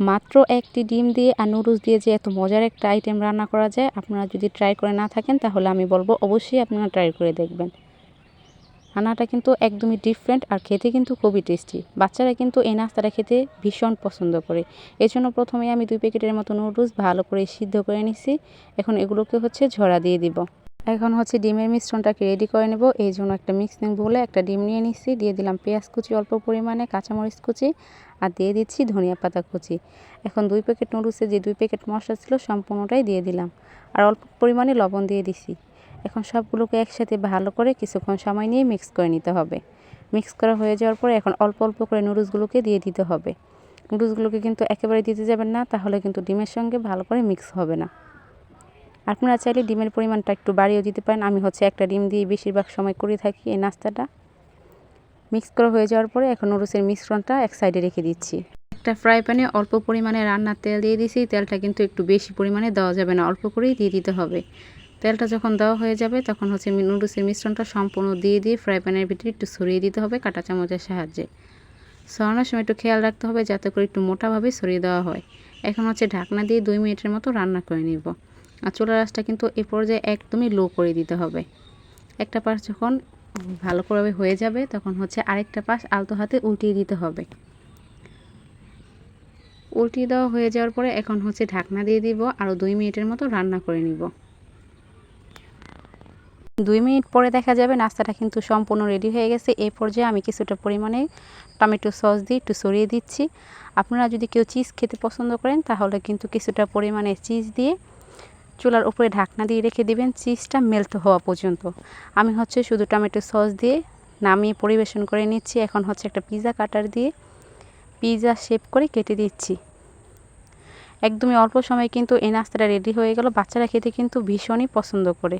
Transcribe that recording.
মাত্র একটি ডিম দিয়ে আর নুডলস দিয়ে যে এত মজার একটা আইটেম রান্না করা যায়, আপনারা যদি ট্রাই করে না থাকেন, তাহলে আমি বলব অবশ্যই আপনারা ট্রাই করে দেখবেন। রান্নাটা কিন্তু একদমই ডিফারেন্ট আর খেতে কিন্তু খুবই টেস্টি বাচ্চারা কিন্তু এই নাস্তাটা খেতে ভীষণ পছন্দ করে। এই জন্য প্রথমে আমি দুই প্যাকেটের মতো নুডলস ভালো করে সিদ্ধ করে নিছি। এখন এগুলোকে হচ্ছে ঝরা দিয়ে দিব। এখন হচ্ছে ডিমের মিশ্রণটাকে রেডি করে নেব। এই জন্য একটা মিক্সিং বলে একটা ডিম নিয়ে নিচ্ছি। দিয়ে দিলাম পেঁয়াজ কুচি, অল্প পরিমাণে কাঁচামরিচ কুচি আর দিয়ে দিচ্ছি ধনিয়া পাতা কুচি। এখন দুই প্যাকেট নুডলসে যে দুই প্যাকেট মশলা ছিল সম্পূর্ণটাই দিয়ে দিলাম। আর অল্প পরিমাণে লবণ দিয়ে দিছি। এখন সবগুলোকে একসাথে ভালো করে কিছুক্ষণ সময় নিয়ে মিক্স করে নিতে হবে। মিক্স করা হয়ে যাওয়ার পরে এখন অল্প অল্প করে নুডলসগুলোকে দিয়ে দিতে হবে। নুডলসগুলোকে কিন্তু একেবারে দিতে যাবেন না, তাহলে কিন্তু ডিমের সঙ্গে ভালো করে মিক্স হবে না। আপনারা চাইলে ডিমের পরিমাণটা একটু বাড়িয়েও দিতে পারেন। আমি হচ্ছে একটা ডিম দিয়ে বেশিরভাগ সময় করে থাকি এই নাস্তাটা। মিক্স করা হয়ে যাওয়ার পরে এখন নুডলসের মিশ্রণটা এক সাইডে রেখে দিচ্ছি। একটা ফ্রাই প্যানে অল্প পরিমাণে রান্নার তেল দিয়ে দিছি। তেলটা কিন্তু একটু বেশি পরিমাণে দেওয়া যাবে না, অল্প করেই দিয়ে দিতে হবে। তেলটা যখন দেওয়া হয়ে যাবে তখন হচ্ছে নুডলসের মিশ্রণটা সম্পূর্ণ দিয়ে দিয়ে ফ্রাই প্যানের ভিতরে একটু সরিয়ে দিতে হবে কাঁটা চামচের সাহায্যে। সরানোর সময় একটু খেয়াল রাখতে হবে যাতে করে একটু মোটাভাবে সরিয়ে দেওয়া হয়। এখন হচ্ছে ঢাকনা দিয়ে দুই মিনিটের মতো রান্না করে নিব। আর চুলার আঁচটা কিন্তু এ পর্যায়ে একদমই লো করে দিতে হবে। একটা পাশ যখন ভালো করে হয়ে যাবে, তখন হচ্ছে আরেকটা পাশ আলতো হাতে উল্টিয়ে দিতে হবে। উল্টিয়ে দেওয়া হয়ে যাওয়ার পরে এখন হচ্ছে ঢাকনা দিয়ে দিব আরও দুই মিনিটের মতো রান্না করে নিব। দুই মিনিট পরে দেখা যাবে নাস্তাটা কিন্তু সম্পূর্ণ রেডি হয়ে গেছে। এই পর্যায়ে আমি কিছুটা পরিমাণে টমেটো সস দিয়ে একটু সরিয়ে দিচ্ছি। আপনারা যদি কেউ চিজ খেতে পছন্দ করেন, তাহলে কিন্তু কিছুটা পরিমাণে চিজ দিয়ে চুলার উপরে ঢাকনা দিয়ে রেখে দিবেন, চিজটা মেল্ট হওয়া পর্যন্ত। আমি হচ্ছে শুধু টমেটো সস দিয়ে নামিয়ে পরিবেশন করে নিচ্ছি। এখন হচ্ছে একটা পিজা কাটার দিয়ে পিজা শেপ করে কেটে দিচ্ছি। একদমই অল্প সময় কিন্তু এই নাস্তাটা রেডি হয়ে গেল। বাচ্চারা খেতে কিন্তু ভীষণই পছন্দ করে।